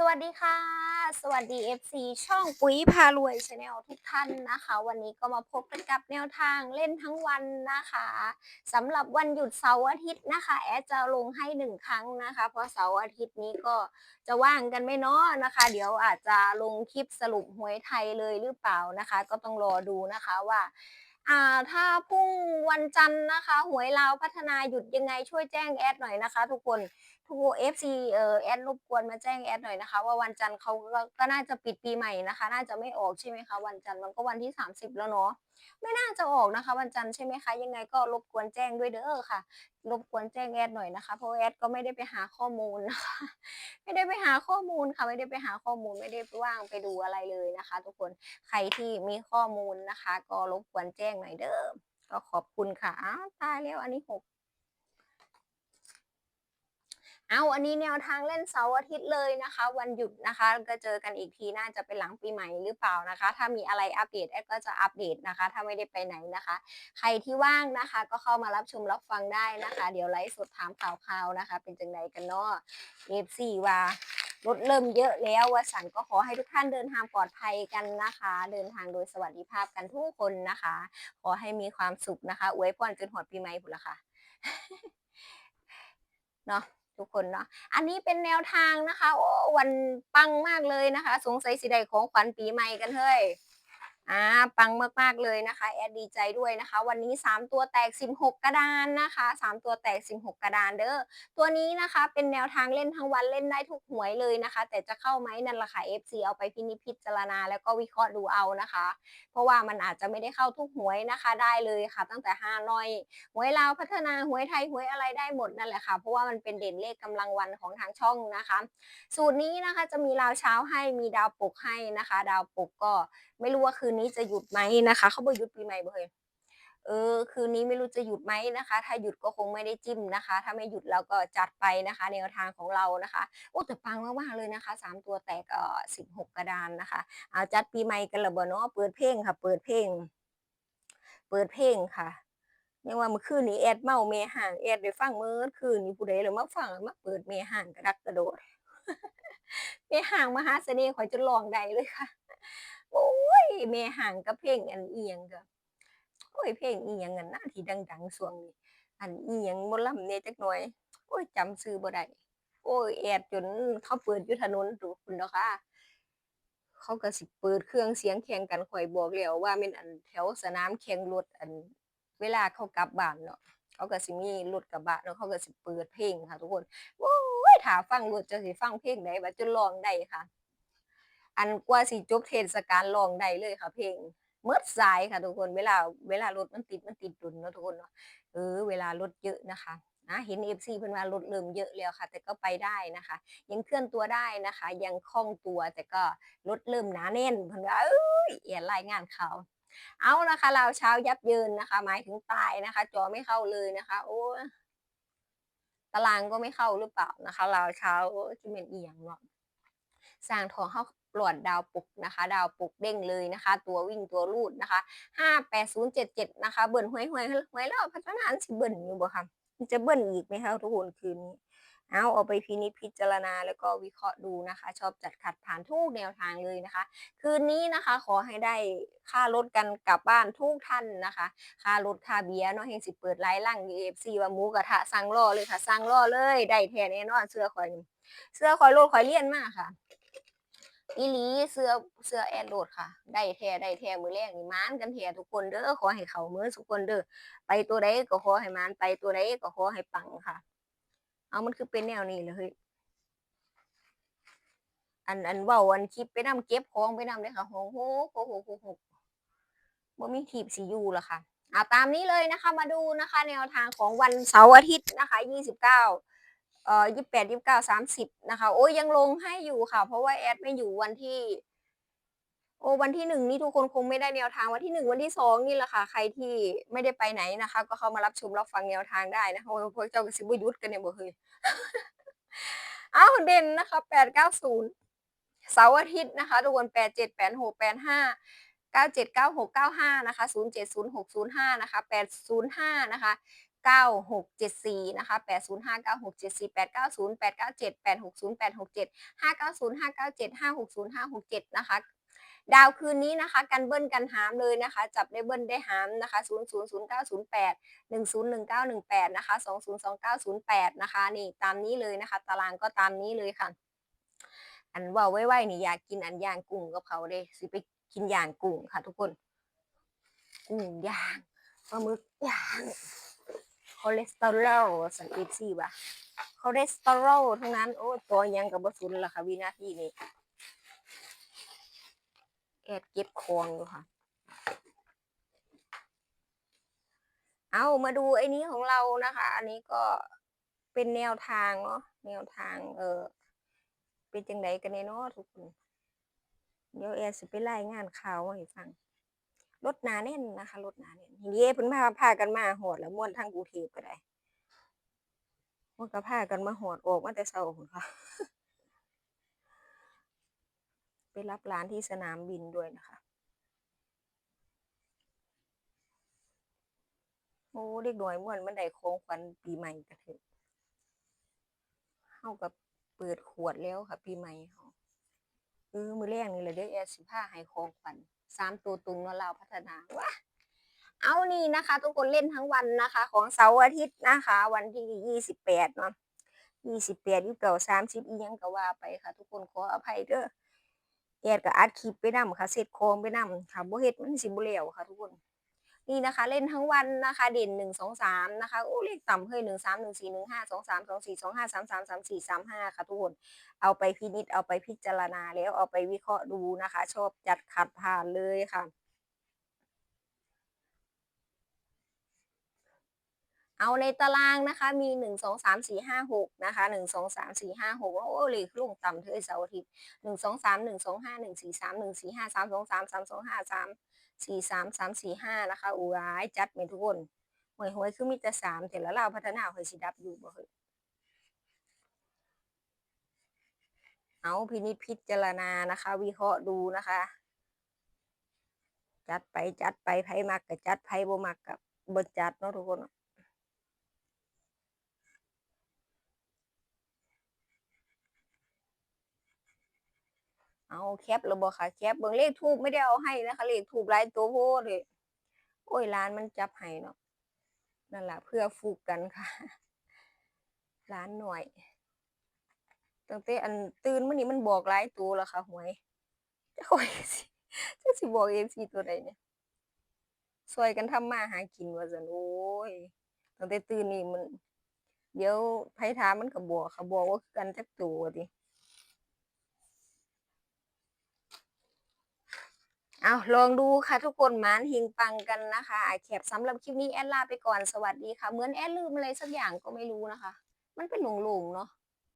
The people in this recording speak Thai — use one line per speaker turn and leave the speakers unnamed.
สวัสดีค่ะ สวัสดี FC ช่องปุ๋ยพารวยชาแนลทุกท่านนะคะ วันนี้ก็มาพบกันกับแนวทางเล่นทั้งวันนะคะสำหรับวันหยุดเสาร์อาทิตย์นะคะ แอดจะลงให้หนึ่งครั้งนะคะ เพราะเสาร์อาทิตย์นี้ก็จะว่างกันไม่น้อนะคะ เดี๋ยวอาจจะลงคลิปสรุปหวยไทยเลยหรือเปล่านะคะ ก็ต้องรอดูนะคะว่าอ่าถ้าพรุ่งวันจันทร์นะคะ หวยลาวพัฒนาหยุดยังไงช่วยแจ้งแอดหน่อยนะคะ ทุกคน ทุกเอฟซีเออแอดรบกวนมาแจ้งแอดหน่อยนะคะ ว่าวันจันทร์เขาก็ก็น่าจะปิดปีใหม่นะคะ น่าจะไม่ออกใช่ไหมคะ วันจันทร์มันก็วันที่ 30 แล้วเนาะไม่น่าจะออกนะคะ วันจันทร์ใช่ไหมคะ ยังไงก็รบกวนแจ้งด้วยเด้อค่ะ รบกวนแจ้งแอดหน่อยนะคะ เพราะแอดก็ไม่ได้ไปหาข้อมูลนะคะ ไม่ได้ไปหาข้อมูลค่ะ ไม่ได้ไปหาข้อมูล ไม่ได้ว่างไปดูอะไรเลยนะคะ ทุกคน ใครที่มีข้อมูลนะคะ ก็รบกวนแจ้งหน่อยเด้อ ก็ขอบคุณค่ะอ้าวตายแล้วอันนี้หก เอาอันนี้แนวทางเล่นเสาร์อาทิตย์เลยนะคะ วันหยุดนะคะ ก็เจอกันอีกทีน่าจะเป็นหลังปีใหม่หรือเปล่านะคะ ถ้ามีอะไรอัปเดตแอดก็จะอัปเดตนะคะ ถ้าไม่ได้ไปไหนนะคะ ใครที่ว่างนะคะ ก็เข้ามารับชมรับฟังได้นะคะ เดี๋ยวไลฟ์สดถามข่าวคราวนะคะ เป็นจังไดกันเนาะเอฟซีว่ารถเริ่มเยอะแล้ววสันก็ขอให้ทุกท่านเดินทางปลอดภัยกันนะคะ เดินทางโดยสวัสดิภาพกันทุกคนนะคะ ขอให้มีความสุขนะคะอวยพรจนหอดปีใหม่พุ่นละค่ะเนาะ ทุกคนเนาะ อันนี้เป็นแนวทางนะคะ โอ้ วันปังมากเลยนะคะ สงสัยสิได้ของขวัญปีใหม่กันเฮ้ย อ่าปังมากๆเลยนะคะแอดดีใจด้วยนะคะ วันนี้ 3 ตัวแตก 16 กระดานนะคะ 3 ตัวแตก 16 กระดานเด้อตัวนี้นะคะเป็นแนวทางเล่นทั้งวันเล่นได้ทุกหวยเลยนะคะ แต่จะเข้าไหมนั่นแหละค่ะ FC เอาไปพินิจพิจารณาแล้วก็วิเคราะห์ดูเอานะคะ เพราะว่ามันอาจจะไม่ได้เข้าทุกหวยนะคะได้เลยค่ะ ตั้งแต่5น้อยหวยลาวพัฒนาหวยไทยหวยอะไรได้หมดนั่นแหละค่ะ เพราะว่ามันเป็นเด่นเลขกำลังวันของทางช่องนะคะ สูตรนี้นะคะจะมีลาวเช้าให้มีดาวปกให้นะคะ ดาวปกก็ไม่รู้ว่าคืนนี้จะหยุดไหมนะคะ เขาบอกหยุดปีใหม่บ่เยเออคืนนี้ไม่รู้จะหยุดไหมนะคะ ถ้าหยุดก็คงไม่ได้จิ้มนะคะ ถ้าไม่หยุดเราก็จัดไปนะคะแนวทางของเรานะคะโอ้แต่ปังมากๆเลยนะคะสามตัวแตกเอ่อสิบหกกระดานนะคะเอาจัดปีใหม่กันละบ่เนาะเปิดเพลงค่ะ เปิดเพลง เปิดเพลงค่ะยังว่าเมื่อคืนนี้แอดเมาเมห่างแอดได้ฟังเมื่อคืนนี้ผู้ใดเลยมาฟังมาเปิดเมห่างกระดักกระโดดเมห่างมหาเสน่ห์ขอยจนร้องได้เลยค่ะ ยเมห่างกับเพลงอันอียังก็โอ้ยเพลงอียังอันนะที่ดังๆช่วงนี้อันอียังหมอลำแหน่ยจักหน่อยโอ้ยจำชื่อบ่ได้โอ้ยแอดจนเขาเปิดยู่ถนนดูพุ่นเนาะค่ะเขาก็สิเปิดเครื่องเสียงแข่งกันข่อยบอกแล้วว่าม่นอันแถวสนามแข่งรถอัน เวลาเขากลับบ้านเนาะเขาก็สิมีรถกระบะเนาะเขาก็สิเปิดเพลงค่ะ ทุกคนโอ้ยถ้าฟังรถจะสิฟังเพลงใดว่าจนร้องได้ค่ะ อันกว่าสิจบเทศกาลร้องได้เลยค่ะเพลงเมิดสายค่ะทุกคนเวลาเวลารถมันติดมันติดดุนเนาะทุกคนเนาะเออเวลารถเยอะนะคะนะเห็น FC เพิ่นว่ารถเริ่มเยอะแล้วค่ะ แต่ก็ไปได้นะคะ ยังเคลื่อนตัวได้นะคะ ยังคล่องตัวแต่ก็รถเริ่มหนาแน่นเพิ่นว่าเอ้ยเอียนรายงานเขาเอานะคะลาวเช้ายับเยินนะคะ หมายถึงตายนะคะ จอไม่เข้าเลยนะคะ โอ้ตารางก็ไม่เข้าหรือเปล่านะคะลาวเช้าโอ้ยจะเป็นอียงเนาะสร้างทองเข้า ปลอดดาวปุกนะคะ ดาวปุกเด้งเลยนะคะ ตัววิ่งตัวรูดนะคะห้าแปดศูนย์เจ็ดเจ็ดนะคะ เบิ่นหวยหวยหวยแล้วพัฒนาอันสิเบิ่นอยู่บ่คะมันจะเบิ่นอีกไหมคะทุกคนคืนนี้เอาเอาไปพินิจพิจารณาแล้วก็วิเคราะห์ดูนะคะ ชอบจัดขัดผ่านทุกแนวทางเลยนะคะ คืนนี้นะคะขอให้ได้ค่ารถกันกลับบ้านทุกท่านนะคะค่ารถค่าเบียร์เนาะเฮงสิเปิดไลน์ล่าง UFC ว่าหมูกระทะสั่งรอเลยค่ะสั่งรอเลยได้แท้แน่นอนเสื้อข่อยเสื้อข่อยโลดข่อยเลี่ยนมากค่ะ อีหลีเสื้อเสื้อแอนโรดค่ะ ได้แท้ได้แท้มือแรกนี่มานกันแท้ทุกคนเด้อขอให้เขามือทุกคนเด้อไปตัวใดก็ขอให้มานไปตัวใดก็ขอให้ปังค่ะ เอามันคือเป็นแนวนี้เลยอันอันว้าอันคลิปไปนำเก็บของไปนำเลยค่ะโหโหโหโหโหโหบ่มีทีบสิอยู่ละค่ะเอาตามนี้เลยนะคะ มาดูนะคะ แนวทางของวันเสาร์อาทิตย์นะคะ29เก้า อ่อ28 29 30นะคะ โอ้ยยังลงให้อยู่ค่ะ เพราะว่าแอดไม่อยู่วันที่ โอ้วันที่หนึ่งนี่ทุกคนคงไม่ได้แนวทางวันที่หนึ่งวันที่สองนี่แหละค่ะ ใครที่ไม่ได้ไปไหนนะคะ ก็เข้ามารับชมรับฟังแนวทางได้นะคะโอ้ยพวกเจ้าก็สิบ่หยุดกันเนี่ยบ่เฮ้ยอ้าวเด่นนะคะแปดเก้าศูนย์เสาร์อาทิตย์นะคะทุกคนแปดเจ็ดแปดหกแปดห้าเก้าเจ็ดเก้าหกเก้าห้านะคะศูนย์เจ็ดศูนย์หกศูนย์ห้านะคะแปดศูนย์ห้านะคะ 9674 นะคะ 8059674 890 897 860 867 590 597 560 567 นะคะดาวคืนนี้นะคะ กันเบิ้ลกันหามเลยนะคะ จับได้เบิ้ลได้หามนะคะ 000908 101918 นะคะ 202908 นะคะ นี่ตามนี้เลยนะคะ ตารางก็ตามนี้เลยค่ะ อันว่าไว้ๆนี่อยากกินอันย่างกุ้งกับเขาเด้สิไปกินย่างกุ้งค่ะ ทุกคน กุ้งย่างปลาหมึกย่าง อเลสเตอรอลสังเกตสิบ่ะคอเลสเตอรอลทั้งนั้น โอ้ตัวยังกับบสุนละค่ะวินาทีนี้แอดเก็บคองอยู่ค่ะ เอามาดูไอ้นี้ของเรานะคะ อันนี้ก็เป็นแนวทางเนาะแนวทาง เออเป็นจังไดกันเนาะทุกคน เดี๋ยวแอร์สิไปรายงานข่าวให้ฟัง รถหนาแน่นนะคะรถหนาแน่นทีนี้เพิ่นพาพากันมาหอดแล้วม่วนทางกรุงเทพก็ได้ม่วนก็พากันมาหอดออกมาแต่เช้าพุ่นค่ะไปรับร้านที่สนามบินด้วยนะคะ โอ้เด็กน้อยม่วนมันได้ของขวัญปีใหม่กระเถิดเฮากับเปิดขวดแล้วค่ะ ปีใหม่เฮาเออมือแรกนี่แหละเด้อแอร์สิพาให้ของขวัญ สามตัวตรงเนาะลาวพัฒนาว้าเอานี่นะคะ ทุกคนเล่นทั้งวันนะคะ ของเสาร์อาทิตย์นะคะ วันที่ยี่สิบแปดเนาะยี่สิบแปดยี่สิบเก้าสามสิบอียังก็ว่าไปค่ะ ทุกคนขออภัยเด้อแอดก็อัดคลิปไปนำค่ะเสร็จโครงไปนำค่ะบ่เฮ็ดมันสิบุเล้วค่ะทุกคน นี่นะคะ เล่นทั้งวันนะคะ เด่นหนึ่งสองสามนะคะโอ้เลขต่ำเฮ้ยหนึ่งสามหนึ่งสี่หนึ่งห้าสองสามสองสี่สองห้าสามสามสามสี่สามห้าค่ะทุกคนเอาไปพินิจเอาไปพิจารณาแล้วเอาไปวิเคราะห์ดูนะคะ ชอบจัดขัดผ่านเลยค่ะเอาในตารางนะคะมีหนึ่งสองสามสี่ห้าหกนะคะหนึ่งสองสามสี่ห้าหกโอ้เลขลงต่ำเธอเสาร์อาทิตย์หนึ่งสองสามหนึ่งสองห้าหนึ่ง สี่สามสามสี่ห้านะคะอุ้ยจัดเมทุกคนหวยหวยคือมีแต่สามแต่ละเราพัฒนาหวยสิดับอยู่บ่เฮ้เอาพินิจพิจารณานะคะ วิเคราะห์ดูนะคะ จัดไปจัดไปไพ่มักกับจัดไพ่บ่มักกับบ่จัดเนาะทุกคน เอาแคปแล้วบ่ค่ะแคปเบิ่งเลขทูบไม่ได้เอาให้นะคะเลขทูบหลายตัวโพดเลยโอ้ยร้านมันจับให้เนาะนั่นแหละเพื่อฟูกกันค่ะ ร้านหน่อยตั้งแต่อันตื่นเมื้อนี้มันบอกหลายตัวแล้วค่ะหวยจะคอยสิจะสิบอก FC ตัวใดเนี่ยช่วยกันทำมาหากินว่าซั่นโอ้ยตั้งแต่ตื่นนี่มัน เดี๋ยวไผถามมันก็บอกค่ะบอกว่ากันจักตัวติ เอาลองดูค่ะทุกคนหมานหิงปังกันนะคะอะแคบสำหรับคลิปนี้แอดลาไปก่อนสวัสดีค่ะ เหมือนแอดลืมอะไรสักอย่างก็ไม่รู้นะคะ มันเป็นหลงๆเนาะ